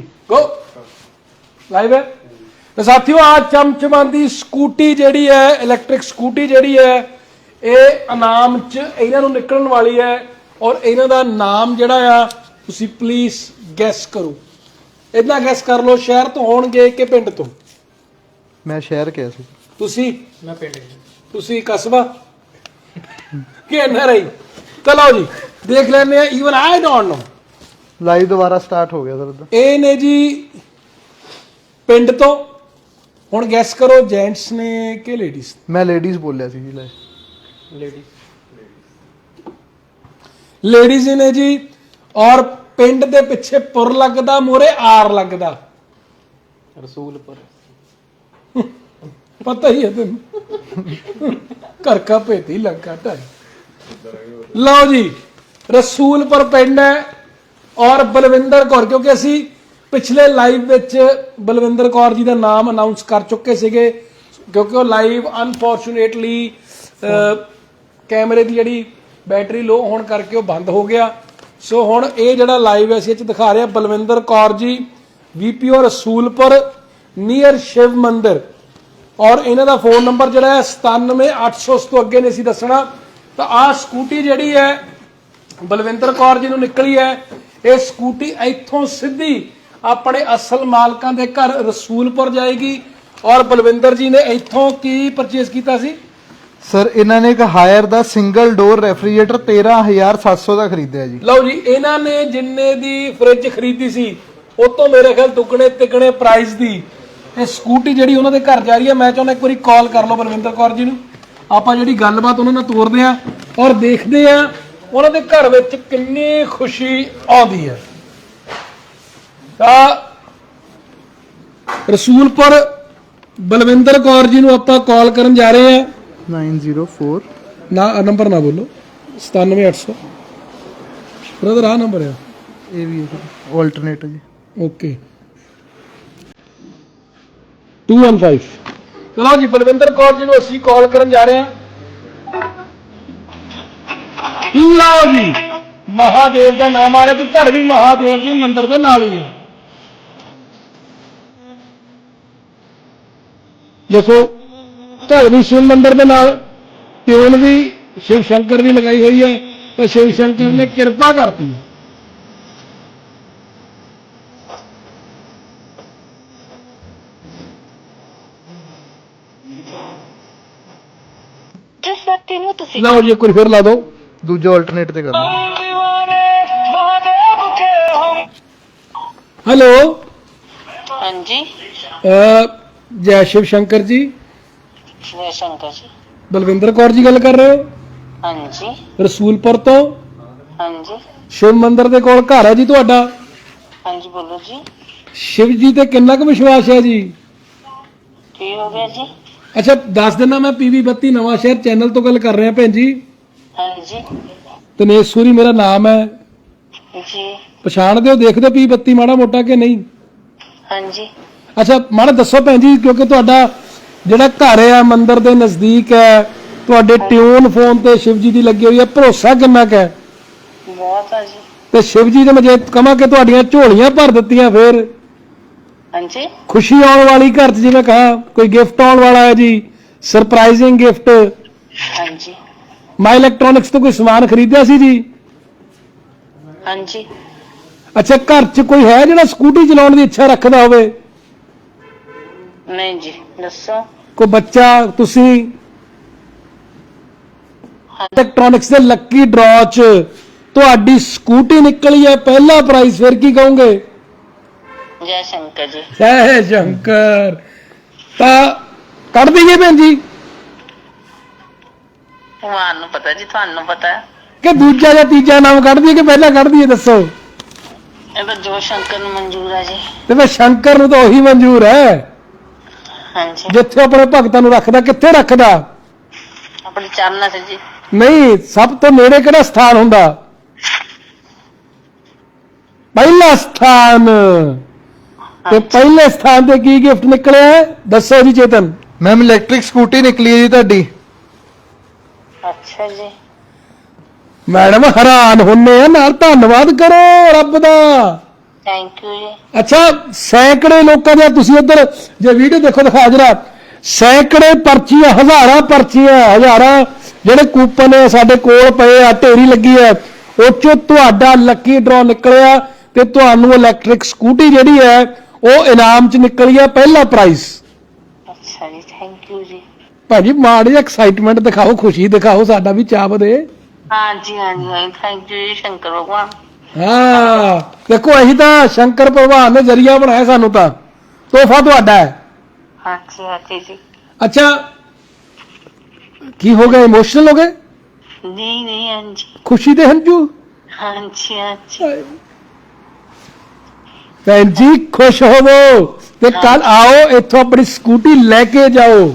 ਗੋ live ਹੈ। ਤੇ ਸਾਥੀਓ ਆ ਚਮਚਮਾਂਦੀ ਸਕੂਟੀ ਜਿਹੜੀ ਹੈ ਇਲੈਕਟ੍ਰਿਕ ਸਕੂਟੀ ਜਿਹੜੀ ਹੈ ਇਹ ਇਨਾਮ ਚ ਇਹਨਾਂ ਨੂੰ ਨਿਕਲਣ ਵਾਲੀ ਹੈ ਔਰ ਇਹਨਾਂ ਦਾ ਨਾਮ ਜਿਹੜਾ ਆ ਤੁਸੀਂ ਪਲੀਜ਼ ਗੈਸ ਕਰੋ। ਇਦਾਂ ਗੈਸ ਕਰ ਲਓ ਸ਼ਹਿਰ ਤੋਂ ਹੋਣਗੇ ਕਿ ਪਿੰਡ ਤੋਂ? ਮੈਂ ਸ਼ਹਿਰ ਕਿਹਾ ਸੀ। ਤੁਸੀਂ? ਮੈਂ ਪਿੰਡ ਤੁਸੀਂ ਕਸਬਾ? ਕਿ ਐਨਆਰਆਈ ਚਲੋ ਜੀ ਦੇਖ ਲੈਂਦੇ ਆ even I don't know live ਦੁਬਾਰਾ ਸਟਾਰਟ ਹੋ ਗਿਆ ਸਰ ਇਹ ਨੇ ਜੀ ਪਿੰਡ ਤੋਂ। ਹੁਣ ਗੈਸ ਕਰੋ ਜੈਂਟਸ ਨੇ ਕਿ ਲੇਡੀਜ਼ ਮੈਂ ਲੇਡੀਜ਼ ਬੋਲਿਆ ਸੀ ਜੀ ਲਾਈਵ ਲੇਡੀਜ਼ ਨੇ ਜੀ। ਔਰ ਪਿੰਡ ਦੇ ਪਿੱਛੇ ਪੁਰ ਲੱਗਦਾ ਮੋਰੇ ਆਰ ਲੱਗਦਾ। ਰਸੂਲਪੁਰ। ਪਤਾ ਹੀ ਹੈ ਤੈਨੂੰ। ਘਰ ਕਾ ਭੇਤੀ ਲੱਗਾ ਢਾਈ। ਲਓ ਜੀ ਰਸੂਲਪੁਰ ਪਿੰਡ ਹੈ। ਔਰ ਬਲਵਿੰਦਰ ਕੌਰ, ਕਿਉਂਕਿ ਅਸੀਂ ਪਿਛਲੇ ਲਾਈਵ ਵਿੱਚ ਬਲਵਿੰਦਰ ਕੌਰ ਜੀ ਦਾ ਨਾਮ ਅਨਾਉਂਸ ਕਰ ਚੁੱਕੇ ਸੀਗੇ, ਕਿਉਂਕਿ ਉਹ ਲਾਈਵ ਅਨਫੋਰਚੂਨੇਟਲੀ ਕੈਮਰੇ ਦੀ ਜਿਹੜੀ ਬੈਟਰੀ ਲੋ ਹੋਣ ਕਰਕੇ ਉਹ ਬੰਦ ਹੋ ਗਿਆ। ਸੋ ਹੁਣ ਇਹ ਜਿਹੜਾ ਲਾਈਵ ਹੈ, ਅਸੀਂ ਇਹ ਚ ਦਿਖਾ ਰਹੇ ਹਾਂ, ਬਲਵਿੰਦਰ ਕੌਰ ਜੀ ਵੀਪੀਓ ਰਸੂਲਪੁਰ ਨੀਅਰ ਸ਼ਿਵ ਮੰਦਿਰ। ਔਰ ਇਹਨਾਂ ਦਾ ਫੋਨ ਨੰਬਰ ਜਿਹੜਾ ਹੈ 97800 ਉਸ ਤੋਂ ਅੱਗੇ ਨੇ, ਅਸੀਂ ਦੱਸਣਾ। ਤਾਂ ਆਹ ਸਕੂਟੀ ਜਿਹੜੀ ਹੈ, ਬਲਵਿੰਦਰ ਕੌਰ ਜੀ ਨੂੰ ਨਿਕਲੀ ਹੈ ਇਹ ਸਕੂਟੀ ਇੱਥੋਂ ਸਿੱਧੀ ਆਪਣੇ ਅਸਲ ਮਾਲਕਾਂ ਦੇ ਘਰ ਰਸੂਲਪੁਰ ਜਾਏਗੀ। ਔਰ ਬਲਵਿੰਦਰ ਜੀ ਨੇ ਇੱਥੋਂ ਕੀ ਪਰਚੇਸ ਕੀਤਾ ਸੀ? ਸਰ ਇਹਨਾਂ ਨੇ ਇੱਕ ਹਾਇਰ ਦਾ ਸਿੰਗਲ ਡੋਰ ਰੈਫਰੀਜਰੇਟਰ 13700 ਦਾ ਖਰੀਦਿਆ ਜੀ। ਲਓ ਜੀ ਇਹਨਾਂ ਨੇ ਜਿੰਨੇ ਦੀ ਫ੍ਰਿਜ ਖਰੀਦੀ ਸੀ ਉਹ ਤੋਂ ਮੇਰੇ ਖਿਆਲ ਦੁੱਗਣੇ ਤਿੱਗਣੇ ਪ੍ਰਾਈਸ ਦੀ। ਇਹ ਸਕੂਟੀ ਜਿਹੜੀ ਉਹਨਾਂ ਦੇ ਘਰ ਜਾ ਰਹੀ ਹੈ ਮੈਂ ਚਾਹੁੰਦਾ ਇੱਕ ਵਾਰੀ ਕਾਲ ਕਰ ਲਓ ਬਲਵਿੰਦਰ ਕੌਰ ਜੀ ਨੂੰ। ਆਪਾਂ ਜਿਹੜੀ ਗੱਲਬਾਤ ਉਹਨਾਂ ਨਾਲ ਤੋਰਦੇ ਆ ਔਰ ਦੇਖਦੇ ਆ ਉਹਨਾਂ ਦੇ ਘਰ ਵਿੱਚ ਕਿੰਨੀ ਖੁਸ਼ੀ ਆਉਂਦੀ ਹੈ। ਤਾਂ ਰਸੂਲਪੁਰ ਬਲਵਿੰਦਰ ਕੌਰ ਜੀ ਨੂੰ ਆਪਾਂ ਕਾਲ ਕਰਨ ਜਾ ਰਹੇ ਆ 904 ਨਾ ਨੰਬਰ ਨਾ ਬੋਲੋ। 97800 ਬ੍ਰਦਰ ਆ ਨੰਬਰ ਆ। ਇਹ ਵੀ ਆਲਟਰਨੇਟ ਜੀ। ਓਕੇ। 215 ਚਲੋ ਜੀ ਬਲਵਿੰਦਰ ਕੌਰ ਜੀ ਨੂੰ ਅਸੀਂ ਕਾਲ ਕਰਨ ਜਾ ਰਹੇ ਹਾਂ। ਲਓ ਜੀ। ਮਹਾਦੇਵ ਦਾ ਨਾਮ ਆ ਰਿਹਾ ਤੇ ਘਰ ਵੀ ਮਹਾਦੇਵ ਜੀ ਮੰਦਿਰ ਦੇ ਨਾਲ ਹੀ ਹੈ ਦੇਖੋ ਘਰ ਵੀ ਸ਼ਿਵ ਮੰਦਿਰ ਦੇ ਨਾਲ ਟਿਊਨ ਵੀ ਸ਼ਿਵ ਸ਼ੰਕਰ ਦੀ ਲਗਾਈ ਹੋਈ ਹੈ ਤੇ ਸ਼ਿਵ ਸ਼ੰਕਰ ਨੇ ਕਿਰਪਾ ਕਰਤੀ। ਜਿਸ ਵਿਅਕਤੀ ਨੂੰ ਤੁਸੀਂ ਲਓ ਜੀ ਵਾਰੀ ਫਿਰ ਲਾ ਦਿਓ। ਦੂਜਾ ਆਲਟਰਨੇਟ ਤੇ ਕਰਨਾ। ਹੈਲੋ ਹਾਂਜੀ। ਅ, ਜੈ ਸ਼ਿਵ ਸ਼ੰਕਰ ਜੀ। ਜੈ ਸ਼ੰਕਰ ਜੀ। ਬਲਵਿੰਦਰ ਕੌਰ ਜੀ ਗੱਲ ਕਰ ਰਹੇ ਹੋ? ਹਾਂਜੀ। ਰਸੂਲਪੁਰ ਤੋਂ? ਹਾਂਜੀ। ਸ਼ਿਵ ਮੰਦਿਰ ਦੇ ਕੋਲ ਘਰ ਹੈ ਜੀ ਤੁਹਾਡਾ? ਹਾਂਜੀ ਬੋਲੋ ਜੀ। ਸ਼ਿਵ ਜੀ ਤੇ ਕਿੰਨਾ ਕੁ ਵਿਸ਼ਵਾਸ ਹੈ ਜੀ? ਕੀ ਹੋ ਗਿਆ ਜੀ? ਅੱਛਾ ਦੱਸ ਦਿੰਦਾ ਮੈਂ ਪੀਵੀ 32 ਨਵਾਂ ਸ਼ਹਿਰ ਚੈਨਲ ਤੋਂ ਗੱਲ ਕਰ ਰਿਹਾ ਭੈਣ ਜੀ। ਹਾਂਜੀ। ਤਨੇਸ਼ੂਰੀ ਮੇਰਾ ਨਾਮ ਹੈ। ਜੀ। ਪਛਾਣਦੇ ਹੋ ਦੇਖਦੇ ਪੀ 32 ਮਾੜਾ ਮੋਟਾ ਕਿ ਨਹੀਂ? ਹਾਂਜੀ। ਅੱਛਾ ਮਾੜਾ ਦੱਸੋ ਭੈਣ ਜੀ ਕਿਉਂਕਿ ਤੁਹਾਡਾ ਜਿਹੜਾ ਘਰ ਹੈ ਮੰਦਿਰ ਦੇ ਨਜ਼ਦੀਕ ਹੈ ਤੁਹਾਡੇ ਟਿਊਨ ਫੋਨ ਤੇ ਸ਼ਿਵ ਜੀ ਦੀ ਲੱਗੀ ਹੋਈ ਹੈ ਭਰੋਸਾ ਕਿੰਨਾ ਕੁ ਹੈ? ਬਹੁਤ ਆ ਜੀ। ਤੇ ਸ਼ਿਵ ਜੀ ਨੇ ਮੈਂ ਕਹਾਂ ਕਿ ਤੁਹਾਡੀਆਂ ਝੋਲੀਆਂ ਭਰ ਦਿੱਤੀਆਂ ਫੇਰ? ਹਾਂਜੀ। ਖੁਸ਼ੀ ਆਉਣ ਵਾਲੀ ਘਰ 'ਚ ਜਿਵੇਂ ਕਹਾ ਕੋਈ ਗਿਫਟ ਆਉਣ ਵਾਲਾ ਹੈ ਜੀ ਸਰਪ੍ਰਾਈਜ਼ਿੰਗ ਗਿਫਟ ਹਾਂਜੀ। ਮਾਈ ਇਲੈਕਟ੍ਰੋਨਿਕਸ ਤੋਂ ਕੋਈ ਸਮਾਨ ਖਰੀਦਿਆ ਸੀ ਜੀ? ਹਾਂਜੀ। ਅੱਛਾ ਘਰ 'ਚ ਕੋਈ ਹੈ ਜਿਹੜਾ ਸਕੂਟੀ ਚਲਾਉਣ ਦੀ ਇੱਛਾ ਰੱਖਦਾ ਹੋਵੇ? ਨਹੀਂ ਜੀ ਦੱਸੋ। ਕੋਈ ਬੱਚਾ ਤੁਸੀਂ? ਇਲੈਕਟ੍ਰੋਨਿਕਸ ਦੇ ਲੱਕੀ ਡਰਾਅ 'ਚ ਤੁਹਾਡੀ ਸਕੂਟੀ ਨਿਕਲੀ ਹੈ ਪਹਿਲਾ ਪ੍ਰਾਈਜ਼ ਫਿਰ ਕੀ ਕਹੋਗੇ? ਜੈ ਸ਼ੰਕਰ ਜੀ। ਜੈ ਸ਼ੰਕਰ। ਤਾਂ ਕੱਢ ਦਈਏ ਭੈਣ ਜੀ। ਤੁਹਾਨੂੰ ਪਤਾ ਜੀ ਤੁਹਾਨੂੰ ਪਤਾ ਹੈ। ਕਿ ਦੂਜਾ ਜਾਂ ਤੀਜਾ ਨਾਮ ਕੱਢ ਦਈਏ ਕਿ ਪਹਿਲਾਂ ਕੱਢ ਦਈਏ ਦੱਸੋ। ਇਹ ਤਾਂ ਜੋ ਸ਼ੰਕਰ ਨੂੰ ਮਨਜ਼ੂਰ ਹੈ ਜੀ। ਤੇ ਫਿਰ ਸ਼ੰਕਰ ਨੂੰ ਤਾਂ ਉਹੀ ਮਨਜ਼ੂਰ ਹੈ। ਹਾਂਜੀ। ਜਿੱਥੇ ਆਪਣੇ ਭਗਤਾਂ ਨੂੰ ਰੱਖਦਾ ਕਿੱਥੇ ਰੱਖਦਾ? ਆਪਣੇ ਚਰਨਾਂ 'ਚ ਜੀ। ਨਹੀਂ ਸਭ ਤੋਂ ਨੇੜੇ ਕਿਹੜਾ ਸਥਾਨ ਹੁੰਦਾ? ਪਹਿਲਾ ਸਥਾਨ। ਤੇ ਪਹਿਲੇ ਸਥਾਨ ਤੇ ਕੀ ਗਿਫਟ ਨਿਕਲਿਆ? ਹੈ? ਦੱਸੋ ਜੀ ਚੇਤਨ। ਮੈਮ ਇਲੈਕਟ੍ਰਿਕ ਸਕੂਟੀ ਨਿਕਲੀ ਹੈ ਜੀ ਤੁਹਾਡੀ। ਅੱਛਾ ਜੀ। ਮੈਡਮ ਹੈਰਾਨ ਹੁੰਨੇ ਆ ਨਾਲ ਧੰਨਵਾਦ ਕਰੋ ਰੱਬ ਦਾ। ਥੈਂਕ ਯੂ ਜੀ। ਅੱਛਾ ਸੈਂਕੜੇ ਲੋਕਾਂ ਦੇ ਤੁਸੀਂ ਉਧਰ ਜੇ ਵੀਡੀਓ ਦੇਖੋ ਦਿਖਾ ਜਰਾ। ਸੈਂਕੜੇ ਪਰਚੀਆਂ ਹਜ਼ਾਰਾਂ ਪਰਚੀਆਂ ਹਜ਼ਾਰਾਂ ਜਿਹੜੇ ਕੂਪਨ ਸਾਡੇ ਕੋਲ ਪਏ ਆ ਢੇਰੀ ਲੱਗੀ ਹੈ ਉਹ ਚੋਂ ਤੁਹਾਡਾ ਲੱਕੀ ਡਰਾ ਨਿਕਲਿਆ ਤੇ ਤੁਹਾਨੂੰ ਇਲੈਕਟ੍ਰਿਕ ਸਕੂਟੀ ਜਿਹੜੀ ਹੈ ਉਹ ਇਨਾਮ 'ਚ ਨਿਕਲੀ ਹੈ ਪਹਿਲਾ ਪ੍ਰਾਈਜ਼ ਭਾਜੀ ਮਾੜੀ ਐਕਸਾਈਟਮੈਂਟ ਦਿਖਾਓ ਖੁਸ਼ੀ ਦਿਖਾਓ ਸਾਡਾ ਵੀ ਚਾਹ ਵਧੇ। ਹਾਂਜੀ ਹਾਂਜੀ ਹਾਂਜੀ ਥੈਂਕ ਯੂ ਜੀ ਸ਼ੰਕਰ ਭਗਵਾਨ। ਹਾਂ ਦੇਖੋ ਅਸੀਂ ਤਾਂ ਸ਼ੰਕਰ ਭਗਵਾਨ ਨੇ ਜ਼ਰੀਆ ਬਣਾਇਆ ਸਾਨੂੰ ਤਾਂ। ਤੋਹਫਾ ਤੁਹਾਡਾ ਹੈ। ਹਾਂਜੀ ਹਾਂਜੀ ਜੀ। ਅੱਛਾ ਕੀ ਹੋ ਗਿਆ? ਇਮੋਸ਼ਨਲ ਹੋ ਗਏ? ਨਹੀਂ ਨਹੀਂ ਹਾਂਜੀ। ਖੁਸ਼ੀ ਦੇ ਹੰਝੂ? ਹਾਂਜੀ ਹਾਂਜੀ। ਭੈਣ ਜੀ ਖੁਸ਼ ਹੋਵੋ। ਤੇ ਕੱਲ ਆਓ ਇੱਥੋਂ ਆਪਣੀ ਸਕੂਟੀ ਲੈ ਕੇ ਜਾਓ।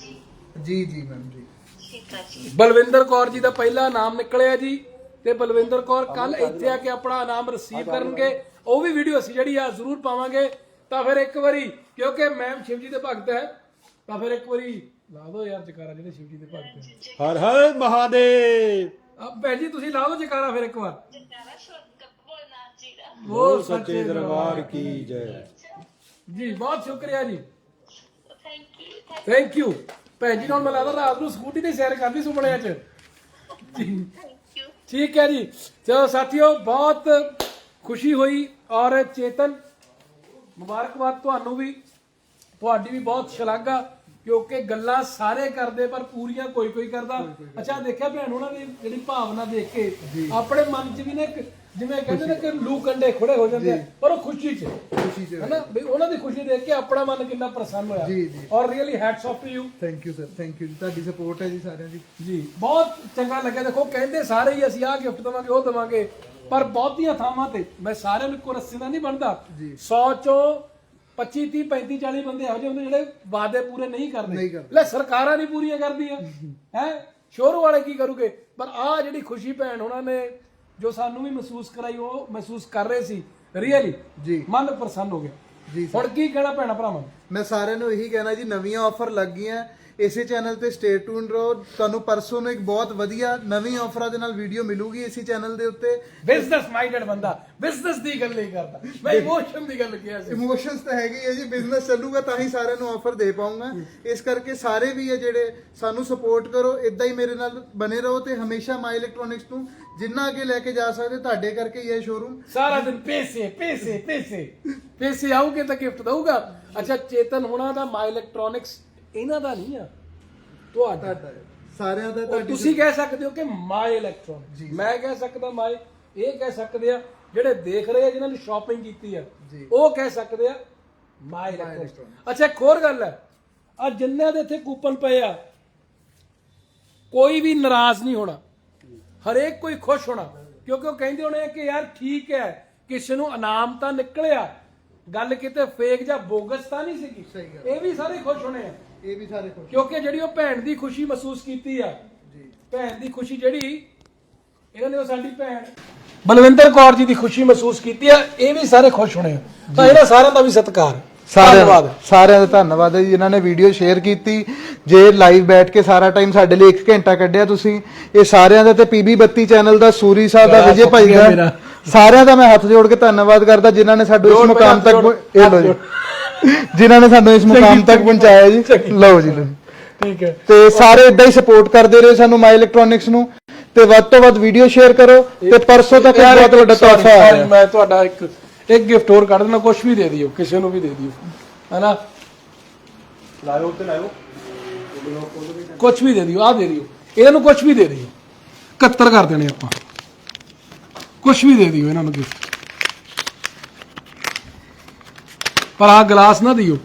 ਜੀ। ਜੀ ਮੈਮ ਜੀ। ਠੀਕ ਹੈ ਜੀ। ਬਲਵਿੰਦਰ ਕੌਰ ਜੀ ਦਾ ਪਹਿਲਾ ਨਾਮ ਨਿਕਲਿਆ ਜੀ ਤੇ ਬਲਵਿੰਦਰ ਕੌਰ ਕੱਲ ਇੱਥੇ ਆ ਕੇ ਆਪਣਾ ਨਾਮ ਰਿਸੀਵ ਕਰਨਗੇ। ਉਹ ਵੀ ਵੀਡੀਓ ਅਸੀਂ ਜਿਹੜੀ ਆ ਜ਼ਰੂਰ ਪਾਵਾਂਗੇ। ਤਾਂ ਫਿਰ ਇੱਕ ਵਾਰੀ ਕਿਉਂਕਿ ਮੈਮ ਸ਼ਿਵ ਜੀ ਦੇ ਭਗਤ ਹੈ ਤਾਂ ਫਿਰ ਇੱਕ ਵਾਰੀ ਲਾ ਦਿਓ ਯਾਰ ਜਕਾਰਾ ਜਿਹੜੇ ਸ਼ਿਵ ਜੀ ਦੇ ਭਗਤ ਹੈ। ਹਰ ਹਰ ਮਹਾਦੇਵ। ਆ ਭੈਣ ਜੀ ਤੁਸੀਂ ਲਾ ਦਿਓ ਜਕਾਰਾ ਫਿਰ ਇੱਕ ਵਾਰ। ਜਗਤਾਰਾ ਸ਼ੰਕਰ ਭੋਲਨਾਥ ਜੀ ਦਾ। ਉਹ ਸੱਚੇ ਦਰਬਾਰ। ਕੀ ਜੈ। ਜੀ ਬਹੁਤ ਸ਼ੁਕਰੀਆ ਜੀ। ਥੈਂਕ ਯੂ ਭੈਣ ਜੀ ਨਾਲ ਮੈਂ ਲੱਗਦਾ ਰਾਤ ਨੂੰ ਸਕੂਟੀ ਤੇ ਸੈਰ ਕਰਦੀ ਸੁਪਨਿਆਂ 'ਚ। ਜੀ ਥੈਂਕ ਯੂ ਠੀਕ ਹੈ ਜੀ। ਚਲੋ ਸਾਥੀਓ ਬਹੁਤ ਖੁਸ਼ੀ ਹੋਈ ਔਰ ਚੇਤਨ ਮੁਬਾਰਕਬਾਦ ਤੁਹਾਨੂੰ ਵੀ। ਤੁਹਾਡੀ ਵੀ ਬਹੁਤ ਸ਼ਲਾਘਾ ਕਿਉਂਕਿ ਗੱਲਾਂ ਸਾਰੇ ਕਰਦੇ ਪਰ ਪੂਰੀਆਂ ਕੋਈ ਕੋਈ ਕਰਦਾ। ਅੱਛਾ ਦੇਖਿਆ ਭੈਣ ਉਹਨਾਂ ਦੀ ਜਿਹੜੀ ਭਾਵਨਾ ਦੇਖ ਕੇ ਆਪਣੇ ਮਨ 'ਚ ਵੀ ਨਾ ਇੱਕ ਜਿਵੇਂ ਕਹਿੰਦੇ ਨੇ ਕਿ ਲੂ ਕੰਡੇ ਖੜੇ ਹੋ ਜਾਂਦੇ ਆ ਪਰ ਉਹ ਖੁਸ਼ੀ 'ਚ। ਖੁਸ਼ੀ ਚ। ਹੈਨਾ? ਵੀ ਉਹਨਾਂ ਦੀ ਖੁਸ਼ੀ ਦੇਖ ਕੇ ਆਪਣਾ ਮਨ ਕਿੰਨਾ ਪ੍ਰਸੰਨ ਹੋਇਆ। ਜੀ, ਜੀ। ਔਰ really hats off to you thank you sir thank you ਤੁਹਾਡੀ ਸਪੋਰਟ ਹੈ ਜੀ ਸਾਰਿਆਂ ਦੀ। ਜੀ ਬਹੁਤ ਚੰਗਾ ਲੱਗਿਆ। ਦੇਖੋ ਕਹਿੰਦੇ ਸਾਰੇ ਹੀ ਅਸੀਂ ਆਹ ਗਿਫਟ ਦਵਾਂਗੇ ਉਹ ਦਵਾਂਗੇ। ਪਰ ਬਹੁਤੀਆਂ ਥਾਵਾਂ ਤੇ ਮੈਂ ਸਾਰਿਆਂ ਨੂੰ ਇੱਕੋ ਰੱਸੇ ਦਾ ਨਹੀਂ ਬਣਦਾ 100 ਚੋਂ 25 30 35 40 ਬੰਦੇ ਇਹੋ ਜਿਹੇ ਹੁੰਦੇ ਜਿਹੜੇ ਵਾਅਦੇ ਪੂਰੇ ਨਹੀਂ ਕਰਦੇ। ਲੈ ਸਰਕਾਰਾਂ ਨਹੀਂ ਪੂਰੀਆਂ ਕਰਦੀਆਂ। ਹੈ? ਸ਼ੋਰੂ ਵਾਲੇ ਕੀ ਕਰੂਗੇ? ਪਰ ਆਹ ਜਿਹੜੀ ਖੁਸ਼ੀ ਭੈਣ ਉਹਨਾਂ ਨੇ ਜੋ ਸਾਨੂੰ ਵੀ ਮਹਿਸੂਸ ਕਰਾਈ ਉਹ ਮਹਿਸੂਸ ਕਰ ਰਹੇ ਸੀ। ਰੀਅਲੀ ਜੀ। ਮਨ ਪ੍ਰਸੰਨ ਹੋ ਗਿਆ। ਜੀ ਹੁਣ ਕੀ ਕਹਿਣਾ ਭੈਣਾ ਭਰਾਵਾਂ? ਨੂੰ? ਮੈਂ ਸਾਰਿਆਂ ਨੂੰ ਇਹੀ ਕਹਿਣਾ ਜੀ ਨਵੀਆਂ ਆਫਰ ਲੱਗ ਗਈਆਂ ਇਸੇ ਚੈਨਲ ਤੇ ਸਟੇ ਟਿਊਨ ਰਹੋ। ਤੁਹਾਨੂੰ ਪਰਸੋਂ ਨੂੰ ਇੱਕ ਬਹੁਤ ਵਧੀਆ ਨਵੀਂ ਆਫਰਾਂ ਦੇ ਨਾਲ ਵੀਡੀਓ ਮਿਲੂਗੀ ਇਸੇ ਚੈਨਲ ਦੇ ਉੱਤੇ। ਬਿਜ਼ਨਸ ਮਾਈਂਡਡ ਬੰਦਾ। ਬਿਜ਼ਨਸ ਦੀ ਗੱਲ ਨਹੀਂ ਕਰਦਾ। ਮੈਂ ਇਮੋਸ਼ਨ ਦੀ ਗੱਲ ਕਿਹਾ ਸੀ। ਇਮੋਸ਼ਨਸ ਤਾਂ ਹੈਗੇ ਹੀ ਹੈ ਜੀ। ਬਿਜ਼ਨਸ ਚੱਲੂਗਾ ਤਾਂ ਹੀ ਸਾਰਿਆਂ ਨੂੰ ਆਫਰ ਦੇ ਪਾਉਂਗਾ। ਇਸ ਕਰਕੇ ਸਾਰੇ ਵੀ ਹੈ ਜਿਹੜੇ ਸਾਨੂੰ ਸਪੋਰਟ ਕਰੋ ਇਦਾਂ ਹੀ ਮੇਰੇ ਨਾਲ ਬਨੇ ਰਹੋ ਤੇ ਹਮੇਸ਼ਾ ਮਾਈ ਇਲੈਕਟ੍ਰੋਨਿਕਸ ਨੂੰ ਜਿੰਨਾ ਅੱਗੇ ਲੈ ਕੇ ਜਾ ਸਕਦੇ ਤੁਹਾਡੇ ਕਰਕੇ ਹੀ ਇਹ ਸ਼ੋਰੂਮ ਸਾਰਾ ਦਿਨ ਪੈਸੇ ਪੈਸੇ ਪੈਸੇ। ਪੈਸੇ ਆਉਗੇ ਤਾਂ ਗਿਫਟ ਦਊਗਾ। ਅੱਛਾ ਚੇਤਨ ਹੁਣਾਂ ਦਾ ਮਾਈ ਇਲੈਕਟ੍ਰੋਨਿਕਸ ਇਹਨਾਂ ਦਾ ਨਹੀਂ ਆ। ਤੁਹਾਡਾ। ਸਾਰਿਆਂ ਦਾ ਉਹ ਤੁਹਾਡੀ ਤੁਸੀਂ ਕਹਿ ਸਕਦੇ ਹੋ ਕਿ ਮਾਈ ਇਲੈਕਟ੍ਰੋਨਿਕਸ ਮੈਂ ਕਹਿ ਸਕਦਾ ਮਾਈ ਇਹ ਕਹਿ ਸਕਦੇ ਆ ਜਿਹੜੇ ਦੇਖ ਰਹੇ ਆ ਜਿਨ੍ਹਾਂ ਨੇ ਸ਼ਾਪਿੰਗ ਕੀਤੀ ਆ ਜੀ। ਉਹ ਕਹਿ ਸਕਦੇ ਆ ਮਾਈ ਇਲੈਕਟ੍ਰੋਨਿਕਸ ਅੱਛਾ ਇੱਕ ਹੋਰ ਗੱਲ ਹੈ। ਆ ਜਿੰਨਿਆਂ ਦੇ ਇੱਥੇ ਕੂਪਨ ਪਏ ਆ ਕੋਈ ਵੀ ਨਾਰਾਜ਼ ਨਹੀਂ ਹੋਣਾ। ਹਰੇਕ ਕੋਈ ਖੁਸ਼ ਹੋਣਾ। ਕਿਉਂਕਿ ਉਹ ਕਹਿੰਦੇ ਹੋਣੇ ਕਿ ਯਾਰ ਠੀਕ ਹੈ ਕਿਸੇ ਨੂੰ ਇਨਾਮ ਤਾਂ ਨਿਕਲਿਆ। ਗੱਲ ਕਿਤੇ ਫੇਕ ਜਾਂ ਬੋਗਸ ਤਾਂ ਨਹੀਂ ਸੀਗੀ। ਸਹੀ ਗੱਲ। ਇਹ ਵੀ ਸਾਰੇ ਖੁਸ਼ ਹੋਣੇ ਆ। ਇਹ ਵੀ ਸਾਰੇ ਖੁਸ਼ ਕਿਉਂਕਿ ਜਿਹੜੀ ਉਹ ਭੈਣ ਦੀ ਖੁਸ਼ੀ ਮਹਿਸੂਸ ਕੀਤੀ ਆ ਜੀ। ਭੈਣ ਦੀ ਖੁਸ਼ੀ ਜਿਹੜੀ ਇਹਨਾਂ ਨੇ ਉਹ ਸਾਡੀ ਭੈਣ ਬਲਵਿੰਦਰ ਕੌਰ ਜੀ ਦੀ ਖੁਸ਼ੀ ਮਹਿਸੂਸ ਕੀਤੀ ਆ ਇਹ ਵੀ ਸਾਰੇ ਖੁਸ਼ ਹੋਣੇ ਆ। ਤਾਂ ਇਹਨਾਂ ਸਾਰਿਆਂ ਦਾ ਵੀ ਸਤਿਕਾਰ। ਧੰਨਵਾਦ। ਸਾਰਿਆਂ ਸਾਰਿਆਂ ਦਾ ਧੰਨਵਾਦ ਹੈ ਜੀ ਜਿਨ੍ਹਾਂ ਨੇ ਵੀਡੀਓ ਸ਼ੇਅਰ ਕੀਤੀ। ਜੇ ਲਾਈਵ ਬੈਠ ਕੇ ਸਾਰਾ ਟਾਈਮ ਸਾਡੇ ਲਈ 1 ਘੰਟਾ ਕੱਢਿਆ ਤੁਸੀਂ ਇਹ ਸਾਰਿਆਂ ਦਾ ਤੇ ਪੀਬੀ 32 ਚੈਨਲ ਦਾ ਸੂਰੀ ਸਾਹਿਬ ਦਾ ਵਿਜੇ ਭਾਈ ਦਾ। ਸਾਰਿਆਂ ਦਾ ਮੈਂ ਹੱਥ ਜੋੜ ਕੇ ਧੰਨਵਾਦ ਕਰਦਾ ਜਿਨ੍ਹਾਂ ਨੇ ਸਾਨੂੰ ਇਸ ਮੁਕਾਮ ਤੱਕ ਇਹ ਲੋ ਜੀ। ਜਿਨ੍ਹਾਂ ਨੇ ਸਾਨੂੰ ਇਸ ਮੁਕਾਮ ਤੱਕ ਪਹੁੰਚਾਇਆ ਜੀ। ਲਓ ਜੀ ਲਓ। ਠੀਕ ਹੈ। ਤੇ ਸਾਰੇ ਇਦਾਂ ਹੀ ਸਪੋਰਟ ਕਰਦੇ ਰਹੋ ਸਾਨੂੰ ਮਾਈ ਇਲੈਕਟ੍ਰੋਨਿਕਸ ਨੂੰ। ਤੇ ਵੱਧ ਤੋਂ ਵੱਧ ਵੀਡੀਓ ਸ਼ੇਅਰ ਕਰੋ ਤੇ ਪਰਸੋਂ ਤੱਕ ਬਹੁਤ ਵੱਡਾ ਤੋਹਫਾ ਆ sorry, ਰਿਹਾ। ਮੈਂ ਤੁਹਾਡਾ ਇੱਕ ਇੱਕ ਗਿਫਟ ਹੋਰ ਕੱਢ ਦੇਣਾ ਕੁਝ ਵੀ ਦੇ ਦਿਓ ਕਿਸੇ ਨੂੰ ਵੀ ਦੇ ਦਿਓ। ਹੈਨਾ? ਲਾਇਓ ਤੇ ਲਾਇਓ। ਕੁਝ ਵੀ ਦੇ ਦਿਓ ਆ ਦੇ ਦਿਓ। ਇਹਨਾਂ ਨੂੰ ਕੁਝ ਵੀ ਦੇ ਦਿਓ। 71 ਕਰ ਦੇਣੇ ਆਪਾਂ। ਕੁਝ ਵੀ ਦੇ ਦਿਓ ਇਹਨਾਂ ਨੂੰ ਗਿਫਟ ਪਰ ਆ ਗਲਾਸ ਨਾ ਦਿਓ।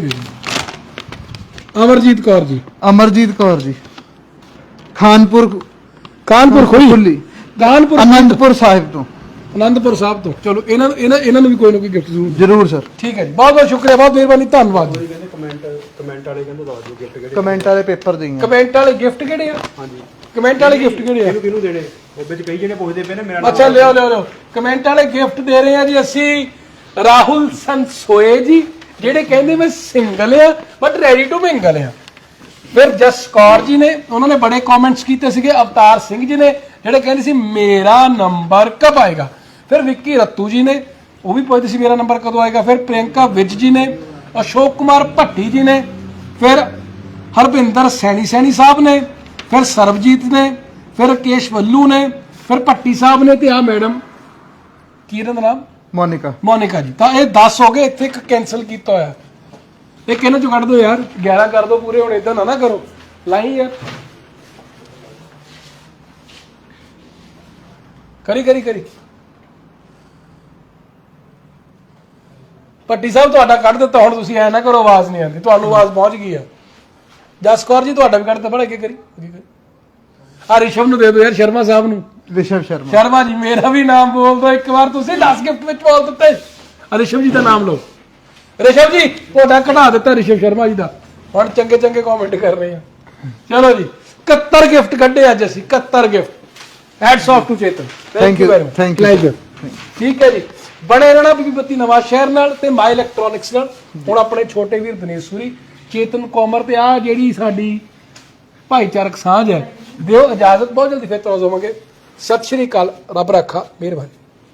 ਦੇ ਦਿਓ। ਅਮਰਜੀਤ ਕੌਰ ਜੀ। ਅਮਰਜੀਤ ਕੌਰ ਜੀ। ਖਾਨਪੁਰ ਕਾਨਪੁਰ ਖੋਈ ਖੁੱਲੀ। ਕਾਨਪੁਰ ਅਨੰਦਪੁਰ ਸਾਹਿਬ ਤੋਂ। ਆਨੰਦਪੁਰ ਸਾਹਿਬ ਤੋਂ। ਚਲੋ ਇਹਨਾਂ ਨੂੰ ਇਹਨਾਂ ਇਹਨਾਂ ਨੂੰ ਵੀ ਕੋਈ ਨਾ ਕੋਈ ਗਿਫਟ ਜ਼ਰੂਰ। ਜਰੂਰ ਸਰ। ਠੀਕ ਹੈ ਜੀ। ਬਹੁਤ ਬਹੁਤ ਸ਼ੁਕਰੀਆ। ਬਹੁਤ ਮਿਹਰਬਾਨੀ। ਧੰਨਵਾਦ ਜੀ। ਕਮੈਂਟ ਵਾਲੇ ਕਹਿੰਦੇ ਦੱਸ ਦਿਓ ਗਿਫਟ ਕਿਹੜੇ ਕਮੈਂਟ ਵਾਲੇ ਪੇਪਰ ਦੇਈਆਂ ਕਮੈਂਟ ਵਾਲੇ ਗਿਫਟ ਕਿਹੜੇ ਆ? ਹਾਂਜੀ। ਕਮੈਂਟ ਵਾਲੇ ਗਿਫਟ ਕਿਹੜੇ ਆ? ਕਿਹਨੂੰ ਕਿਹਨੂੰ ਦੇਣੇ? ਉਹ ਵਿੱਚ ਕਈ ਜਣੇ ਪੁੱਛਦੇ ਪਏ ਨੇ ਮੇਰਾ ਨਾਮ ਅੱਛਾ ਲਿਓ ਲਿਓ ਲਿਓ ਕਮੈਂਟ ਵਾਲੇ ਗਿਫਟ ਦੇ ਰਹੇ ਆ ਜੀ ਅਸੀਂ ਰਾਹੁਲ ਸੰਸੋਏ ਜੀ ਜਿਹੜੇ ਕਹਿੰਦੇ ਮੈਂ ਸਿੰਗਲ ਆ ਬਟ ਰੈਡੀ ਟੂ ਮਿੰਗਲ ਆ। ਫਿਰ ਜਸ ਕੌਰ ਜੀ ਨੇ ਉਹਨਾਂ ਨੇ ਬੜੇ ਕਮੈਂਟਸ ਕੀਤੇ ਸੀਗੇ ਅਵਤਾਰ ਸਿੰਘ ਜੀ ਨੇ ਜਿਹੜੇ ਕਹਿੰਦੇ ਸੀ ਮੇਰਾ ਨੰਬਰ ਕਬ ਆਏਗਾ? ਫਿਰ ਵਿੱਕੀ ਰੱਤੂ ਜੀ ਨੇ ਉਹ ਵੀ ਪੁੱਛਦੇ ਸੀ ਮੇਰਾ ਨੰਬਰ ਕਦੋਂ ਆਏਗਾ? ਫਿਰ ਪ੍ਰਿਯੰਕਾ ਵਿਜ ਜੀ ਨੇ ਅਸ਼ੋਕ ਕੁਮਾਰ ਭੱਟੀ ਜੀ ਨੇ ਫਿਰ ਹਰਭਿੰਦਰ ਸੈਣੀ ਸੈਣੀ ਸਾਹਿਬ ਨੇ ਫਿਰ ਸਰਬਜੀਤ ਨੇ ਫਿਰ ਕੇਸ਼ ਵੱਲੂ ਨੇ ਫਿਰ ਭੱਟੀ ਸਾਹਿਬ ਨੇ ਤੇ ਆ ਮੈਡਮ। ਕੀ ਇਹਨਾਂ ਦਾ ਨਾਮ? ਮੋਨਿਕਾ। ਮੋਨਿਕਾ ਜੀ। ਤਾਂ ਇਹ 10 ਹੋ ਗਏ ਇੱਥੇ ਇੱਕ ਕੈਨਸਲ ਕੀਤਾ ਹੋਇਆ। ਇਹ ਕਿਹਨਾਂ ਚੋਂ ਕੱਢ ਦਿਓ ਯਾਰ? 11 ਕਰ ਦਿਓ ਪੂਰੇ ਹੁਣ ਇਦਾਂ ਨਾ ਨਾ ਕਰੋ। ਲਾਈ ਯਾਰ। ਕਰੀ ਕਰੀ ਕਰੀ। ਪੱਟੀ ਸਾਹਿਬ ਤੁਹਾਡਾ ਕੱਢ ਦਿੱਤਾ ਹੁਣ ਤੁਸੀਂ ਐ ਨਾ ਕਰੋ ਆਵਾਜ਼ ਨਹੀਂ ਆਉਂਦੀ। ਤੁਹਾਨੂੰ ਆਵਾਜ਼ ਪਹੁੰਚ ਗਈ ਆ। ਜਸਕੌਰ ਜੀ ਤੁਹਾਡਾ ਵੀ ਕੱਢ ਦਿੱਤਾ ਬੜਾ ਅੱਗੇ ਕਰੀ ਅੱਗੇ ਕਰੀ ਆ ਰਿਸ਼ਵ ਨੂੰ ਦੇ ਦਿਓ ਯਾਰ ਸ਼ਰਮਾ ਸਾਹਿਬ ਨੂੰ। ਰਿਸ਼ਵ ਸ਼ਰਮਾ। ਸ਼ਰਮਾ ਜੀ ਮੇਰਾ ਵੀ ਨਾਮ ਬੋਲ ਦਿਓ ਇੱਕ ਵਾਰ ਤੁਸੀਂ 10 ਗਿਫਟ ਵਿੱਚ ਬੋਲ ਦਿੱਤੇ। ਆ ਰਿਸ਼ਵ ਜੀ ਦਾ ਨਾਮ ਲਓ। ਰਿਸ਼ਵ ਜੀ ਤੁਹਾਡਾ ਕਢਾ ਦਿੱਤਾ ਰਿਸ਼ਵ ਸ਼ਰਮਾ ਜੀ ਦਾ। ਹੁਣ ਚੰਗੇ ਚੰਗੇ ਕਮੈਂਟ ਕਰ ਰਹੇ ਆ। ਚਲੋ ਜੀ 71 ਗਿਫਟ ਕੱਢੇ ਅੱਜ ਅਸੀਂ 71 gift. Heads off to Chetan. Much. thank you, Pleasure. ਠੀਕ ਹੈ ਜੀ। ਬਣੇ ਰਹਿਣਾ ਬੀਬੀ ਬੱਤੀ ਨਵਾਂ ਸ਼ਹਿਰ ਨਾਲ ਤੇ ਮਾਈ ਇਲੈਕਟ੍ਰੋਨਿਕਸ ਨਾਲ। ਹੁਣ ਆਪਣੇ ਛੋਟੇ ਵੀਰ ਦਿਨੇਸ਼ੂਰੀ ਚੇਤਨ ਕੋਮਰ ਤੇ ਆ ਜਿਹੜੀ ਸਾਡੀ ਭਾਈਚਾਰਕ ਸਾਂਝ ਹੈ। ਦਿਓ ਇਜਾਜ਼ਤ, ਬਹੁਤ ਜਲਦੀ ਫਿਰ ਤੋਂ ਹੋਵਾਂਗੇ ਸਤਿ ਸ਼੍ਰੀ ਅਕਾਲ, ਰੱਬ ਰੱਖਾ, ਮਿਹਰਬਾਨੀ।